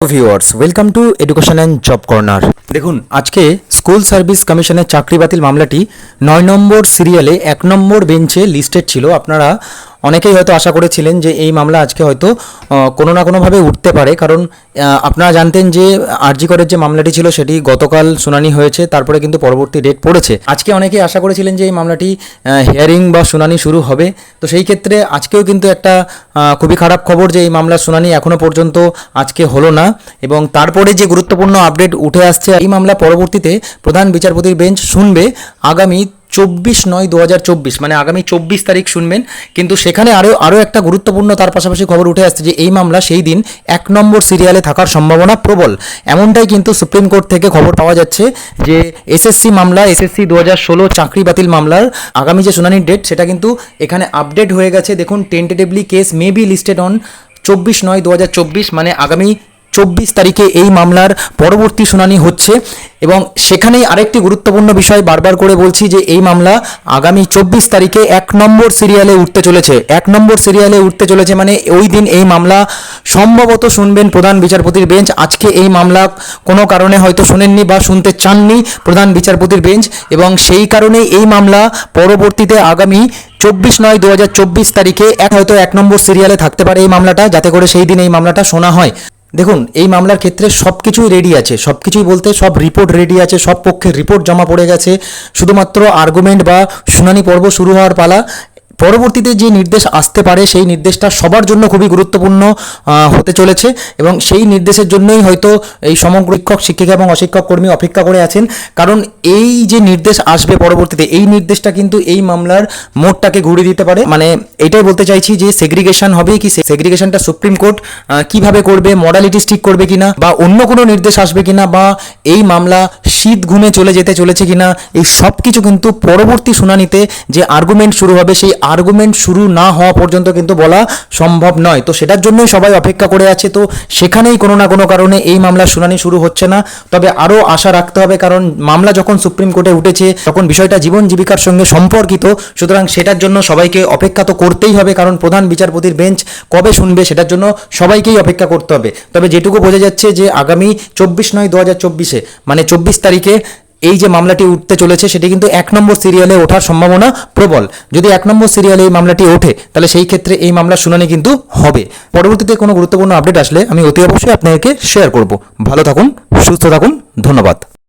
Viewers welcome to education and job corner দেখুন, আজকে school service কমিশনের চাকরি বাতিল মামলাটি নয় নম্বর সিরিয়ালে এক নম্বর বেঞ্চে লিস্টেড ছিল। আপনারা অনেকেই হয়তো আশা করেছিলেন যে এই মামলা আজকে হয়তো কোনো না কোনোভাবে উঠতে পারে। কারণ আপনারা জানতেন যে আরজি করের যে মামলাটি ছিল সেটি গতকাল শুনানি হয়েছে, তারপরে কিন্তু পরবর্তী ডেট পড়েছে। আজকে অনেকেই আশা করেছিলেন যে এই মামলাটি হিয়ারিং বা শুনানি শুরু হবে। তো সেই ক্ষেত্রে আজকেও কিন্তু একটা খুবই খারাপ খবর যে এই মামলার শুনানি এখনও পর্যন্ত আজকে হলো না। এবং তারপরে যে গুরুত্বপূর্ণ আপডেট উঠে আসছে, এই মামলা পরবর্তীতে প্রধান বিচারপতির বেঞ্চ শুনবে। আগামী চব্বিশ নয় দু মানে আগামী চব্বিশ তারিখ শুনবেন। কিন্তু সেখানে আরও আরও একটা গুরুত্বপূর্ণ, তার পাশাপাশি খবর উঠে আসছে যে, এই মামলা সেই দিন এক নম্বর সিরিয়ালে থাকার সম্ভাবনা প্রবল। এমনটাই কিন্তু সুপ্রিম কোর্ট থেকে খবর পাওয়া যাচ্ছে যে, এসএসসি মামলা, এসএসসি দু হাজার ষোলো চাকরি বাতিল মামলার আগামী যে শুনানির ডেট, সেটা কিন্তু এখানে আপডেট হয়ে গেছে। দেখুন tentatively case may be listed on চব্বিশ নয় দু মানে আগামী চব্বিশ তারিখে এই মামলার পরবর্তী শুনানি হচ্ছে এবং সেখানেই আরেকটি গুরুত্বপূর্ণ বিষয় বারবার করে বলছি যে এই মামলা আগামী চব্বিশ তারিখে এক নম্বর সিরিয়ালে উঠতে চলেছে। এক নম্বর সিরিয়ালে উঠতে চলেছে মানে ওই দিন এই মামলা সম্ভবত শুনবেন প্রধান বিচারপতির বেঞ্চ। আজকে এই মামলা কোনো কারণে হয়তো শুনেননি বা শুনতে চাননি প্রধান বিচারপতির বেঞ্চ এবং সেই কারণেই এই মামলা পরবর্তীতে আগামী চব্বিশ নয় দু তারিখে এক হয়তো এক নম্বর সিরিয়ালে থাকতে পারে এই মামলাটা, যাতে করে সেই দিন এই মামলাটা শোনা হয়। দেখুন, এই মামলার ক্ষেত্রে সব কিছুই রেডি আছে। সব কিছুই বলতে সব রিপোর্ট রেডি আছে, সব পক্ষের রিপোর্ট জমা পড়ে গেছে। শুধুমাত্র আর্গুমেন্ট বা শুনানি পর্ব শুরু হওয়ার পালা পরবর্তীতে যে নির্দেশ আসতে পারে, সেই নির্দেশটা সবার জন্য খুবই গুরুত্বপূর্ণ হতে চলেছে এবং সেই নির্দেশের জন্যই হয়তো এই সমগ্র শিক্ষক, শিক্ষিকা এবং অশিক্ষক কর্মী অপেক্ষা করে আছেন। কারণ এই যে নির্দেশ আসবে পরবর্তীতে, এই নির্দেশটা কিন্তু এই মামলার মোড়টাকে ঘুরিয়ে দিতে পারে। মানে এটাই বলতে চাইছি যে সেগ্রিগেশন হবে কি সেগ্রিগেশনটা সুপ্রিম কোর্ট কীভাবে করবে মডালিটিস ঠিক করবে কিনা, বা অন্য কোনো নির্দেশ আসবে কিনা, বা এই মামলা শীত ঘুমে চলে যেতে চলেছে কিনা, এই সব কিছু কিন্তু পরবর্তী শুনানিতে যে আর্গুমেন্ট শুরু হবে, সেই আর্গুমেন্ট শুরু না হওয়া পর্যন্ত কিন্তু বলা সম্ভব নয়। তো সেটার জন্যই সবাই অপেক্ষা করে আছে। তো সেখানেই কোনো না কোনো কারণে এই মামলার শুনানি শুরু হচ্ছে না। তবে আরও আশা রাখতে হবে, কারণ মামলা যখন সুপ্রিম কোর্টে উঠেছে, তখন বিষয়টা জীবন জীবিকার সঙ্গে সম্পর্কিত। সুতরাং সেটার জন্য সবাইকে অপেক্ষা তো করতেই হবে, কারণ প্রধান বিচারপতির বেঞ্চ কবে শুনবে সেটার জন্য সবাইকেই অপেক্ষা করতে হবে। তবে যেটুকু বোঝা যাচ্ছে যে আগামী চব্বিশ নয় দু হাজার চব্বিশে মানে চব্বিশ তারিখে এই যে মামলাটি উঠতে চলেছে, সেটি কিন্তু এক নম্বর সিরিয়ালে ওঠার সম্ভাবনা প্রবল। যদি এক নম্বর সিরিয়ালে এই মামলাটি ওঠে, তাহলে সেই ক্ষেত্রে এই মামলার শুনানি কিন্তু হবে। পরবর্তীতে কোনো গুরুত্বপূর্ণ আপডেট আসলে আমি অতি অবশ্যই আপনাদেরকে শেয়ার করব। ভালো থাকুন, সুস্থ থাকুন, ধন্যবাদ।